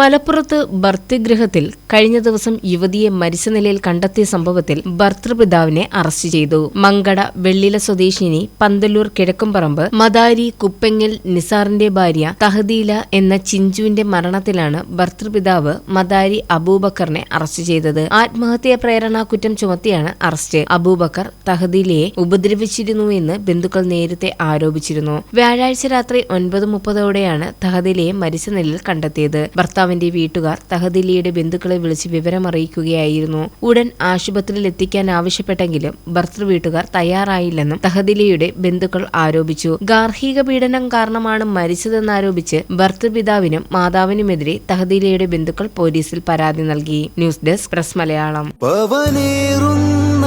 മലപ്പുറത്ത് ഭർത്തൃഗൃഹത്തിൽ കഴിഞ്ഞ ദിവസം യുവതിയെ മരിച്ച നിലയിൽ കണ്ടെത്തിയ സംഭവത്തിൽ ഭർത്തൃപിതാവിനെ അറസ്റ്റ് ചെയ്തു. മങ്കട വെള്ളില സ്വദേശിനി പന്തല്ലൂർ കിഴക്കുംപറമ്പ് മദാരി കുപ്പെങ്ങൽ നിസാറിന്റെ ഭാര്യ തഹദീല എന്ന ചിഞ്ചുവിന്റെ മരണത്തിലാണ് ഭർത്തൃപിതാവ് മദാരി അബൂബക്കറിനെ അറസ്റ്റ് ചെയ്തത്. ആത്മഹത്യാ പ്രേരണ കുറ്റം ചുമത്തിയാണ് അറസ്റ്റ്. അബൂബക്കർ തഹദീലയെ ഉപദ്രവിച്ചിരുന്നുവെന്ന് ബന്ധുക്കൾ നേരത്തെ ആരോപിച്ചിരുന്നു. വ്യാഴാഴ്ച രാത്രി ഒൻപത് മുപ്പതോടെയാണ് തഹദീലയെ മരിച്ച നിലയിൽ കണ്ടെത്തിയത്. ഭർത്താവിന്റെ വീട്ടുകാർ തഹദിലിയുടെ ബന്ധുക്കളെ വിളിച്ച് വിവരമറിയിക്കുകയായിരുന്നു. ഉടൻ ആശുപത്രിയിൽ എത്തിക്കാൻ ആവശ്യപ്പെട്ടെങ്കിലും ഭർത്തൃ വീട്ടുകാർ തയ്യാറായില്ലെന്നും തഹദിലിയുടെ ബന്ധുക്കൾ ആരോപിച്ചു. ഗാർഹിക പീഡനം കാരണമാണ് മരിച്ചതെന്നാരോപിച്ച് ഭർത്തൃപിതാവിനും മാതാവിനുമെതിരെ തഹദിലിയുടെ ബന്ധുക്കൾ പോലീസിൽ പരാതി നൽകി. News desk press Malayalam. പവനേറുന്ന